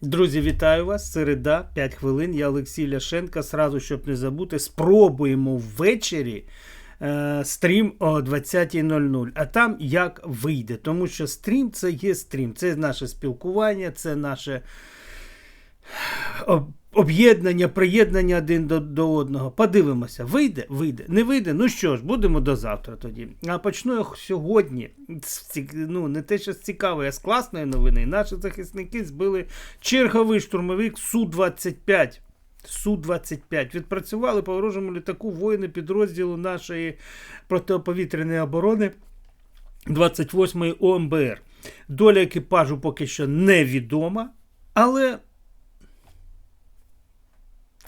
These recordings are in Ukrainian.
Друзі, вітаю вас. Середа, 5 хвилин. Я Олексій Ляшенко. Сразу, щоб не забути, спробуємо ввечері е, стрім о 20.00. А там як вийде. Тому що стрім це є стрім. Це наше спілкування, це наше об'єднання, приєднання один до, до одного. Подивимося, вийде, вийде. Не вийде. Ну що ж, будемо до завтра тоді. А почну я сьогодні. Ну, не те, що з цікавої, а з класної новини. Наші захисники збили черговий штурмовик Су-25. Су-25 відпрацювали по ворожому літаку воїни підрозділу нашої протиповітряної оборони 28-ї ОМБР. Доля екіпажу поки що невідома, але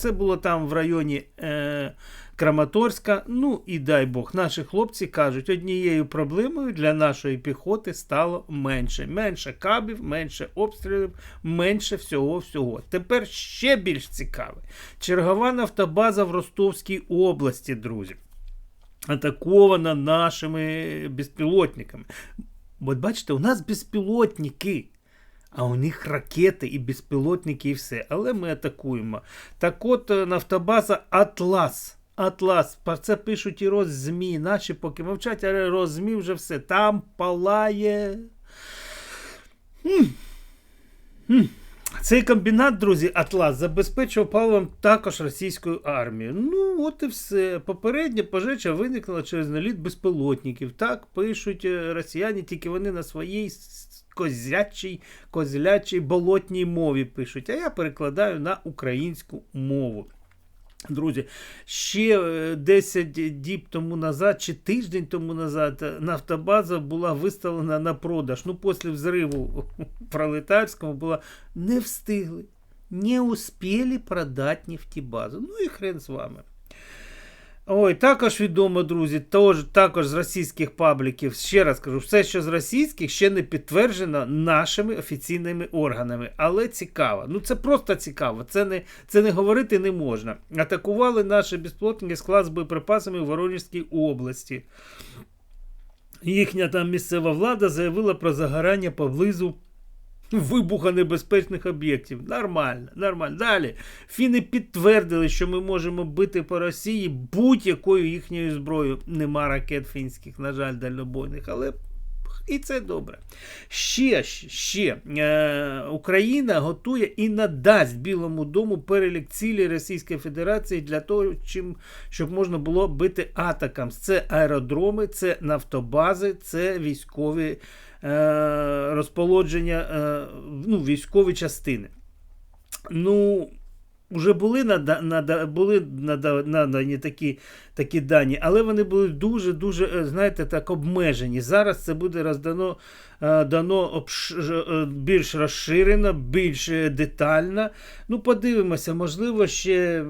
це було там в районі е, Краматорська. Ну і дай Бог, наші хлопці кажуть, однією проблемою для нашої піхоти стало менше. Менше кабів, менше обстрілів, менше всього всього. Тепер ще більш цікаве. Чергова нафтобаза в Ростовській області, друзі. Атакована нашими безпілотниками. От бачите, у нас безпілотники. А у них ракети і безпілотники, і все. Але ми атакуємо. Так от е, нафтобаза Атлас. Атлас. Про це пишуть і роззмі. Наші поки мовчать, але роззмі вже все. Там палає. Цей комбінат, друзі, Атлас забезпечував паливом також російську армію. Ну, от і все. Попередня пожежа виникла через наліт безпілотників. Так пишуть е, росіяни, тільки вони на своїй козячій, козлячій болотній мові пишуть. А я перекладаю на українську мову. Друзі, ще е, 10 діб тому назад, чи тиждень тому назад, е, нафтобаза була виставлена на продаж. Ну, після взриву пролетарському була не встигли, не успіли продати нефтебазу. Ну і хрен з вами. Ой, також відомо, друзі, тож, також з російських пабліків, ще раз кажу, все, що з російських, ще не підтверджено нашими офіційними органами. Але цікаво. Ну це просто цікаво. Це не, це не говорити не можна. Атакували наші безплотники склад з боєприпасами у Воронежській області. Їхня там місцева влада заявила про загорання поблизу вибухонебезпечних об'єктів. Нормально, нормально. Далі. Фіни підтвердили, що ми можемо бити по Росії будь-якою їхньою зброєю. Нема ракет фінських, на жаль, дальнобойних, але. І це добре. Ще, ще е, Україна готує і надасть Білому дому перелік цілей Російської Федерації для того, чим, щоб можна було бити атакам. Це аеродроми, це нафтобази, це військові розполодження, е, ну, військові частини. Ну, вже були нада, нада, були нада, надані такі, такі дані, але вони були дуже-дуже, е, знаєте, так обмежені. Зараз це буде роздано е, дано обш, е, більш розширено, більш е, детально. Ну, подивимося, можливо, ще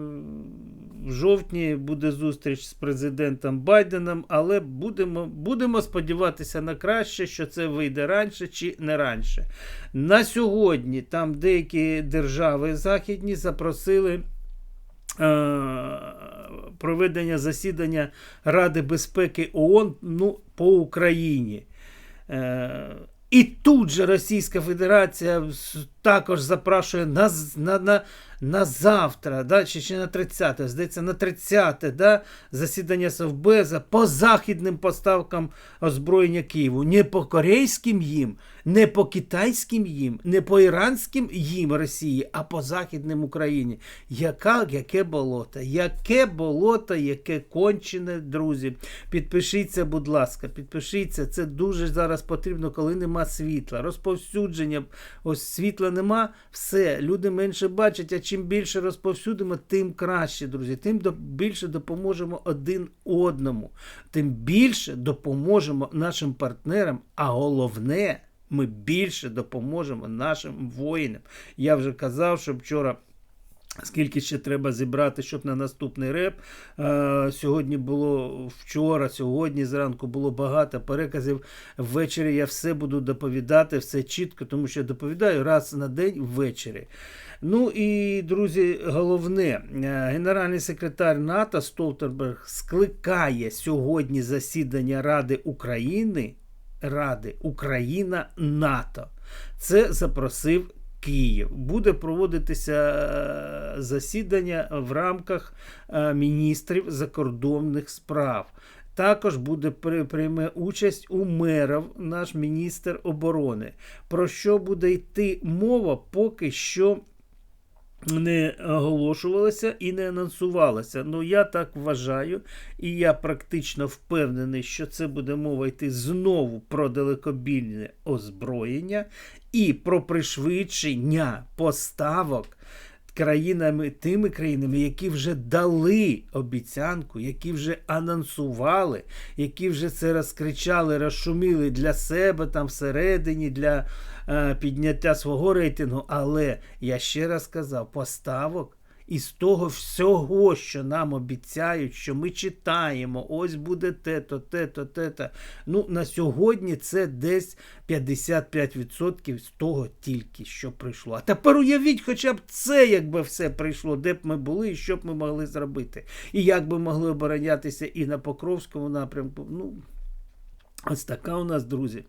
в жовтні буде зустріч з президентом Байденом, але будемо, будемо сподіватися на краще, що це вийде раніше чи не раніше. На сьогодні там деякі держави західні запросили. е, Проведення засідання Ради безпеки ООН ну, по Україні. Е, І тут же Російська Федерація також запрошує на, на, на, на завтра, да, чи, чи на 30, здається, на 30 да, засідання Совбеза по західним поставкам озброєння Києву. Не по корейським їм, не по китайським їм, не по іранським їм Росії, а по західним Україні. Яка, яке болото? Яке болото, яке кончене, друзі. Підпишіться, будь ласка, підпишіться. Це дуже зараз потрібно, коли нема світла. Розповсюдження, ось світла нема, все, люди менше бачать, а чим більше розповсюдимо, тим краще, друзі. Тим більше допоможемо один одному, тим більше допоможемо нашим партнерам, а головне, ми більше допоможемо нашим воїнам. Я вже казав, що вчора. Скільки ще треба зібрати, щоб на наступний реп. Е, сьогодні було вчора, сьогодні зранку було багато переказів. Ввечері я все буду доповідати, все чітко, тому що я доповідаю раз на день ввечері. Ну і, друзі, головне, е, генеральний секретар НАТО Столтерберг скликає сьогодні засідання Ради України. Ради Україна НАТО. Це запросив Київ. Буде проводитися е, засідання в рамках е, міністрів закордонних справ. Також буде прийме участь у мерів наш міністр оборони. Про що буде йти мова, поки що не оголошувалася і не анонсувалася. Ну я так вважаю, і я практично впевнений, що це буде мова йти знову про далекобільне озброєння і про пришвидшення поставок країнами, тими країнами, які вже дали обіцянку, які вже анонсували, які вже це розкричали, розшуміли для себе там всередині, для е, підняття свого рейтингу. Але я ще раз сказав, поставок. Із того всього, що нам обіцяють, що ми читаємо, ось буде те-то, те-то, те-то. Ну, на сьогодні це десь 55% з того тільки, що прийшло. А тепер уявіть, хоча б це, якби все прийшло, де б ми були і що б ми могли зробити. І як би могли оборонятися і на Покровському напрямку. Ну, Ось така у нас, друзі,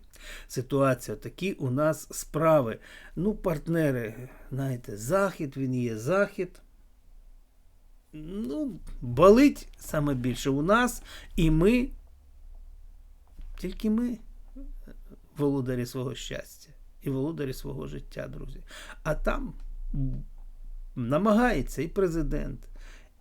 ситуація, такі у нас справи. Ну, партнери, знаєте, захід, він є захід. Ну, болить саме більше у нас, і ми, тільки ми, володарі свого щастя і володарі свого життя, друзі. А там намагається і президент,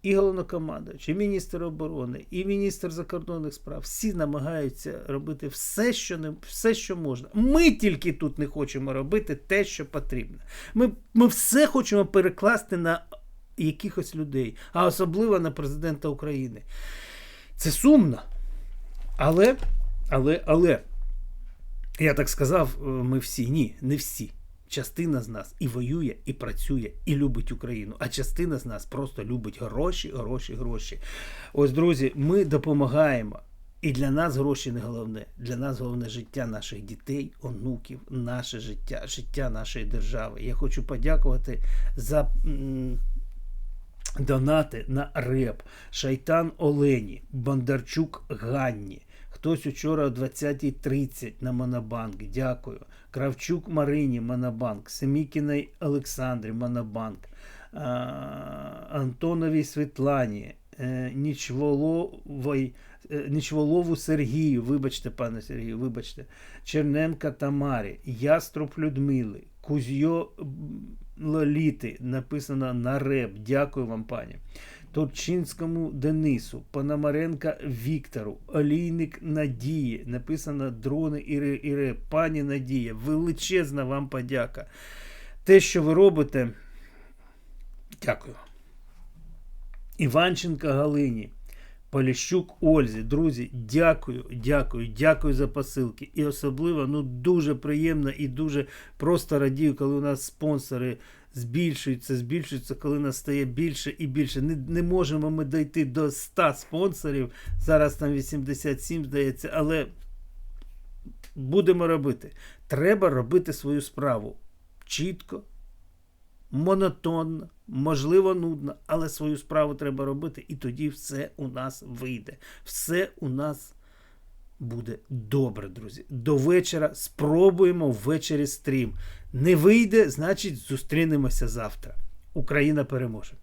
і головнокомандуючий, і міністр оборони, і міністр закордонних справ. Всі намагаються робити все, що не все, що можна. Ми тільки тут не хочемо робити те, що потрібно. Ми, ми все хочемо перекласти на якихось людей, а особливо на президента України. Це сумно. Але, але, але, я так сказав, е, ми всі. Ні, не всі. Частина з нас і воює, і працює, і любить Україну, а частина з нас просто любить гроші, гроші, гроші. Ось, друзі, ми допомагаємо. І для нас гроші не головне. Для нас головне життя наших дітей, онуків, наше життя, життя нашої держави. Я хочу подякувати за донати на реп. Шайтан Олені, Бондарчук Ганні. Хтось учора о 20.30 на Монобанк. Дякую. Кравчук Марині Монобанк. Семікіної Олександрі Монобанк. Антоновій Світлані. е, Нічволовій, е, Нічволову Сергію, вибачте, пане Сергію, вибачте, Черненка Тамарі, Яструб Людмили, Кузьо Лоліти, написано на реп. Дякую вам, пані. Турчинському Денису, Пономаренка Віктору, Олійник Надії, написано дрони і реп. Пані Надія, величезна вам подяка. Те, що ви робите, дякую. Іванченка Галині, Поліщук Ользі, друзі, дякую, дякую, дякую за посилки. І особливо ну дуже приємно і дуже просто радію, коли у нас спонсори збільшуються, збільшуються, коли нас стає більше і більше. Не, не можемо ми дійти до 100 спонсорів. Зараз там 87, здається, але будемо робити. Треба робити свою справу чітко, монотонно, можливо, нудно, але свою справу треба робити, і тоді все у нас вийде. Все у нас буде добре, друзі. До вечора спробуємо ввечері стрім. Не вийде, значить, зустрінемося завтра. Україна переможе.